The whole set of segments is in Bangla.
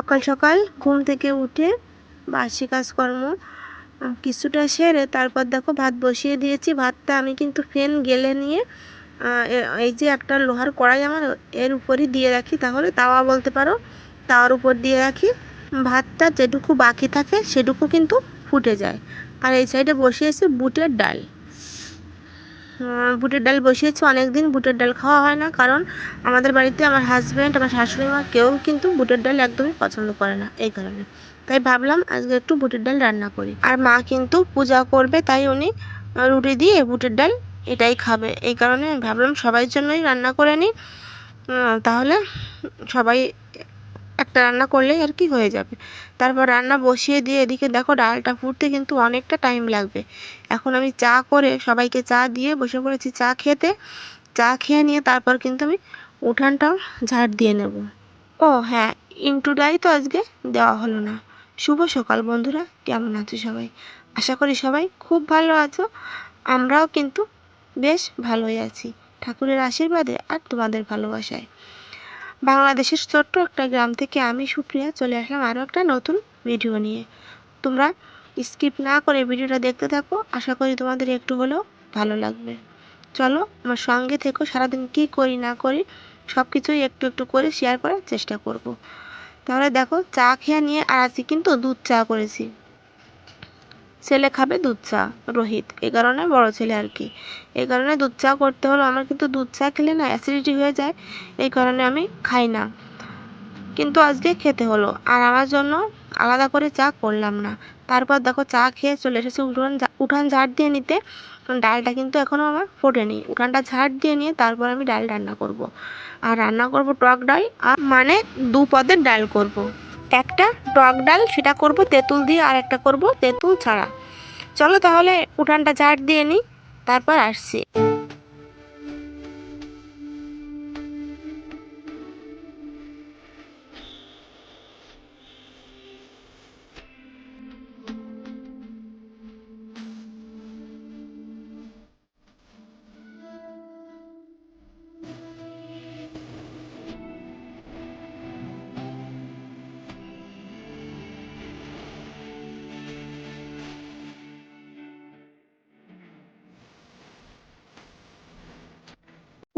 সকাল সকাল ঘুম থেকে উঠে বাসি কাজকর্ম কিছুটা সেরে তারপর দেখো ভাত বসিয়ে দিয়েছি। ভাতটা আমি কিন্তু ফেন গেলে নিয়ে এই যে একটা লোহার কড়াই আমার এর উপরই দিয়ে রাখি। তাহলে তাওয়া বলতে পারো, তাওয়ার উপর দিয়ে রাখি। ভাতটা যেটুকু বাকি থাকে সেটুকু কিন্তু ফুটে যায়। আর এই সাইডে বসিয়েছি বুটের ডাল। বুটের ডাল বসিয়েছি অনেক দিন বুটের ডাল খাওয়া হয় না, কারণ আমাদের বাড়িতে আমার হাজব্যান্ড আমার শাশুড়ি মা কেউ কিন্তু বুটের ডাল একদমই পছন্দ করে না, এই কারণে। তাই ভাবলাম আজকে একটু বুটের ডাল রান্না করি। আর মা কিন্তু পূজা করবে, তাই উনি রুটি দিয়ে বুটের ডাল এটাই খাবে, এই কারণে ভাবলাম সবাই জন্যই রান্না করে নিই তাহলে সবাই একটা রান্না করলেই আর কি হয়ে যাবে। তারপর রান্না বসিয়ে দিয়ে এদিকে দেখো ডালটা ফুটতে কিন্তু অনেকটা টাইম লাগবে। এখন আমি চা করে সবাইকে চা দিয়ে বসে পড়েছি চা খেতে। চা খেয়ে নিয়ে তারপর কিন্তু আমি উঠানটাও ঝাড় দিয়ে নেব। ও হ্যাঁ ইন্টুটাই তো আজকে দেওয়া হলো না। শুভ সকাল বন্ধুরা, কেমন আছো সবাই? আশা করি সবাই খুব ভালো আছো। আমরাও কিন্তু বেশ ভালোই আছি। ঠাকুরের আশীর্বাদে আর তোমাদের ভালোবাসায়। বাংলাদেশের ছোট্ট একটা গ্রাম থেকে আমি সুপ্রিয়া চলে আসলাম আরও একটা নতুন ভিডিও নিয়ে। তোমরা স্কিপ না করে ভিডিওটা দেখতে থাকো, আশা করি তোমাদের একটু হলেও ভালো লাগবে। চলো, আমার সঙ্গে থেকো, সারাদিন কী করি না করি সব কিছুই একটু একটু করে শেয়ার করার চেষ্টা করব। তাহলে দেখো, চা খেয়ে নিয়ে আর আজকে কিন্তু দুধ চা করেছি। ছেলে খাবে দুধ চা, রোহিত। এই কারণে বড় ছেলে আর কি। এই কারণে দুধ চা করতে হলো। আমার কিন্তু দুধ চা খেলে না অ্যাসিডিটি হয়ে যায়। এই কারণে আমি খাই না। কিন্তু আজকে খেতে হলো। আর আমার জন্য আলাদা করে চা করলাম না। তারপর দেখো চা খেয়ে চলে এসেছি উঠান উঠান ঝাড় দিয়ে নিতে। ডালটা কিন্তু এখনও আমার ফোটেনি। উঠানটা ঝাড় দিয়ে নিয়ে তারপর আমি ডাল রান্না করব। আর রান্না করব টক ডাল, আর মানে দু পদের ডাল করব। একটা টক ডাল, সেটা করব, তেঁতুল দিয়ে আর একটা করব, তেঁতুল ছাড়া। চলো তাহলে উঠানটা ঝাড় দিয়ে নিই, তারপর আসছি।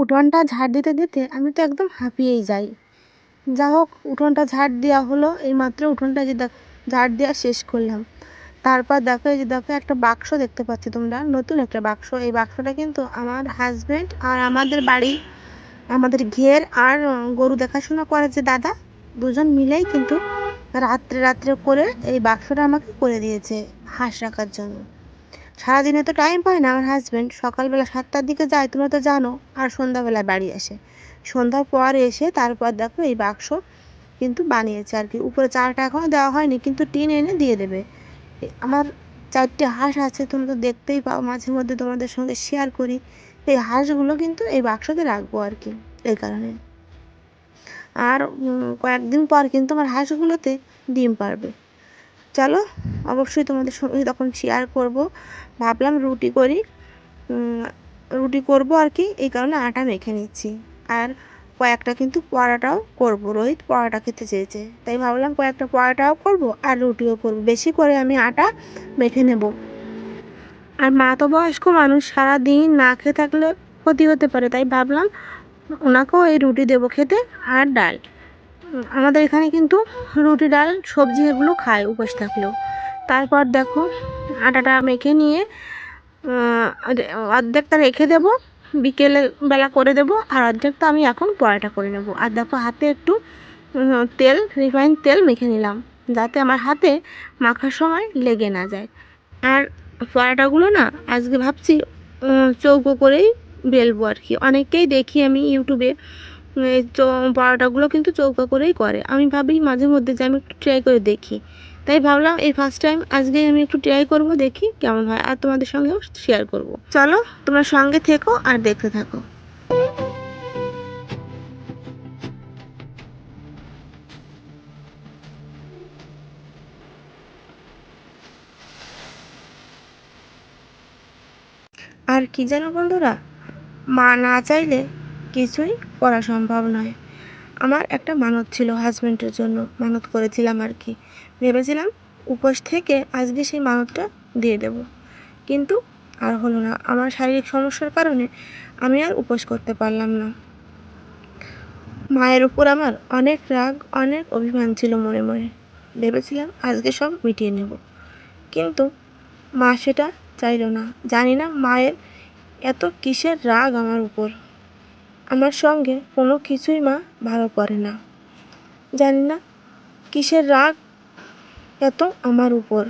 উঠোনটা ঝাড় দিতে দিতে আমি তো একদম হাঁপিয়েই যাই। যা হোক উঠোনটা ঝাড় দেওয়া হলো, এইমাত্র উঠোনটা যে দেখ ঝাড় দেওয়া শেষ করলাম। তারপর দেখো এই যে দেখো একটা বাক্স দেখতে পাচ্ছি তোমরা, নতুন একটা বাক্স। এই বাক্সটা কিন্তু আমার হাজবেন্ড আর আমাদের বাড়ি, আমাদের ঘের আর গরু দেখাশোনা করে যে দাদা, দুজন মিলেই কিন্তু রাত্রে রাত্রে করে এই বাক্সটা আমাকে করে দিয়েছে হাঁস রাখার জন্য। সারাদিনে তো টাইম পায় না আমার হাজব্যান্ড সকালবেলা সাতটার দিকে যায়, তোমরা তো জানো। আর সন্ধ্যাবেলায় বাড়ি আসে। সন্ধ্যার পর এসে তারপর দেখো এই বাক্স কিন্তু বানিয়েছে আর কি। উপরে চালটা এখনও দেওয়া হয়নি, কিন্তু টিন এনে দিয়ে দেবে। আমার চারটে হাঁস আছে, তোমরা তো দেখতেই পাও। মাঝে মধ্যে তোমাদের সঙ্গে শেয়ার করি। এই হাঁসগুলো কিন্তু এই বাক্সতে রাখব আর কি, এই কারণে। আর কয়েকদিন পর কিন্তু আমার হাঁসগুলোতে ডিম পারবে। চলো, অবশ্যই তোমাদের সঙ্গে তখন শেয়ার করব। ভাবলাম রুটি করি। রুটি করব আর কি, এই কারণে আটা মেখে নিচ্ছি। আর কয়েকটা কিন্তু পরোটাও করব, রোহিত পরোটা খেতে চেয়েছে। তাই ভাবলাম কয়েকটা পরোটাও করব আর রুটিও করব। বেশি করে আমি আটা মেখে নেব। আর মা তো বয়স্ক মানুষ সারা দিন না খেয়ে থাকলে ক্ষতি হতে পারে। তাই ভাবলাম ওনাকেও এই রুটি দেবো খেতে আর ডাল। আমাদের এখানে কিন্তু রুটি ডাল, সবজি এগুলো খায়, উপোস থাকলেও। তারপর দেখো, আটাটা মেখে নিয়ে অর্ধেকটা রেখে দেবো, বিকেলে বেলা করে দেবো, আর অর্ধেকটা আমি এখন পরোটা করে নেব। আর দেখো, হাতে একটু তেল রিফাইন তেল মেখে নিলাম, যাতে আমার হাতে মাখার সময় লেগে না যায়। আর পরোটাগুলো না, আজকে ভাবছি চৌকো করেই বেলবো আর কি। অনেককেই দেখি আমি ইউটিউবে চৌ- পরোটাগুলো কিন্তু চৌকো করেই করে। আমি ভাবি মাঝে মধ্যে যে আমি একটু ট্রাই করে দেখি। তাই ভাবলাম এই ফার্স্ট টাইম আজকে আমি একটু ট্রাই করব, দেখি কেমন হয়। আর তোমাদের সঙ্গেও শেয়ার করব। চলো, তোমরা সঙ্গে থেকো আর দেখতে থাকো। আর কি জানো বন্ধুরা, মা না চাইলে কিছুই করা সম্ভব নয়। আমার একটা মানত ছিল হাজব্যান্ডের জন্য। মানত করেছিলাম আর কি। ভেবেছিলাম উপোস থেকে আজকে সেই মানতটা দিয়ে দেব। কিন্তু আর হলো না। আমার শারীরিক সমস্যার কারণে আমি আর উপোস করতে পারলাম না। মায়ের উপর আমার অনেক রাগ, অনেক অভিমান ছিল মনে মনে। ভেবেছিলাম আজকে সব মিটিয়ে নেব। কিন্তু মা সেটা চাইলো না। জানি না মায়ের এত কিসের রাগ আমার উপর। আমার সঙ্গে কোনো কিছুই মা ভালো করে না। জানি না কিসের রাগ এত আমার উপর।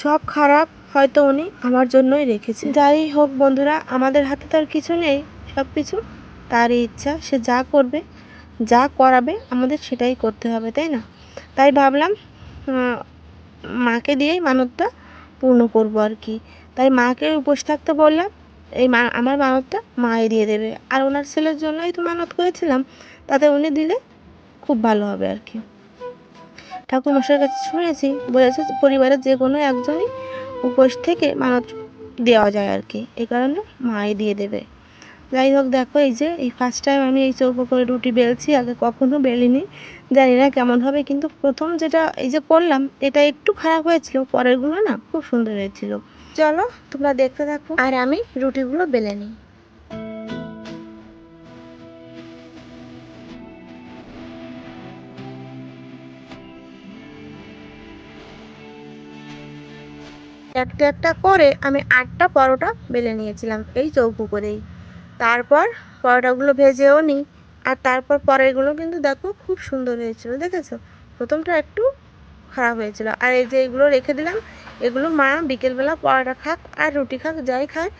সব খারাপ হয়তো উনি আমার জন্যই রেখেছে যাই হোক বন্ধুরা, আমাদের হাতে তো আর কিছু নেই সব কিছু তারই ইচ্ছা। সে যা করবে, যা করাবে, আমাদের সেটাই করতে হবে, তাই না? তাই ভাবলাম মাকে দিয়েই মানতটা পূর্ণ করব আর কি। তাই মাকে উপোস থাকতে বললাম এই মা, আমার মানতটা মাই দিয়ে দেবে। আর ওনার ছেলের জন্যই তো মানত করেছিলাম, তাতে উনি দিলে খুব ভালো হবে আর কি। ঠাকুরমশাইয়ের কাছে শুনেছি, বলেছে পরিবারের যে কোনো একজনই উপোস থেকে মানত দেওয়া যায় আর কি। এই কারণে মাই দিয়ে দেবে। যাই হোক, দেখো এই যে, এই ফার্স্ট টাইম আমি এই চৌকো করে রুটি বেলছি, আগে কখনো বেলিনি, জানি না কেমন হবে, কিন্তু প্রথম যেটা এই যে করলাম, এটা একটু খারাপ হয়েছিল, পরেরগুলো না খুব সুন্দর হয়েছিল। চলো, তোমরা দেখতে থাকো। আর আমি রুটিগুলো বেলে নিই। একটা একটা করে আমি আটটা পরোটা বেলে নিয়েছিলাম এই চৌকো করেই তারপর পরোটাগুলো ভেজেও নিই। আর তারপর পরেরগুলো কিন্তু দেখো খুব সুন্দর হয়েছিল, দেখেছ? প্রথমটা একটু খারাপ হয়েছিল। আর এই যে এগুলো রেখে দিলাম এগুলো মা বিকেলবেলা পরোটা খাক আর রুটি খাক, যাই খায়।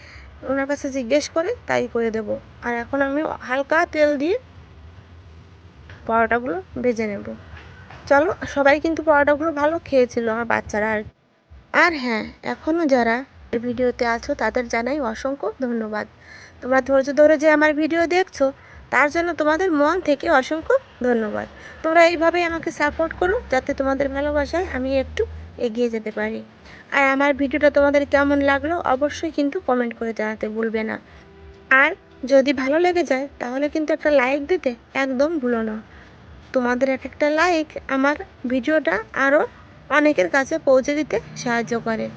ওনার কাছে জিজ্ঞেস করে তাই করে দেব। আর এখন আমি হালকা তেল দিয়ে পরোটাগুলো ভেজে নেব। চলো, সবাই কিন্তু পরোটাগুলো ভালো খেয়েছিল, আমার বাচ্চারা আর আর হ্যাঁ এখনও যারা ভিডিওতে আছো তাদের জানাই অসংখ্য ধন্যবাদ। তোমরা ধৈর্য ধরে যে আমার ভিডিও দেখছ, তার জন্য তোমাদের মন থেকে অসংখ্য ধন্যবাদ। তোমরা এইভাবেই আমাকে সাপোর্ট করো, যাতে তোমাদের ভালোবাসায় আমি একটু এগিয়ে যেতে পারি। আর আমার ভিডিওটা তোমাদের কেমন লাগল অবশ্যই কিন্তু কমেন্ট করে জানাতে ভুলবে না। আর যদি ভালো লেগে যায়, তাহলে কিন্তু একটা লাইক দিতে একদম ভুলো না। তোমাদের এক একটা লাইক আমার ভিডিওটা আরও অনেকের কাছে পৌঁছে দিতে সাহায্য করে।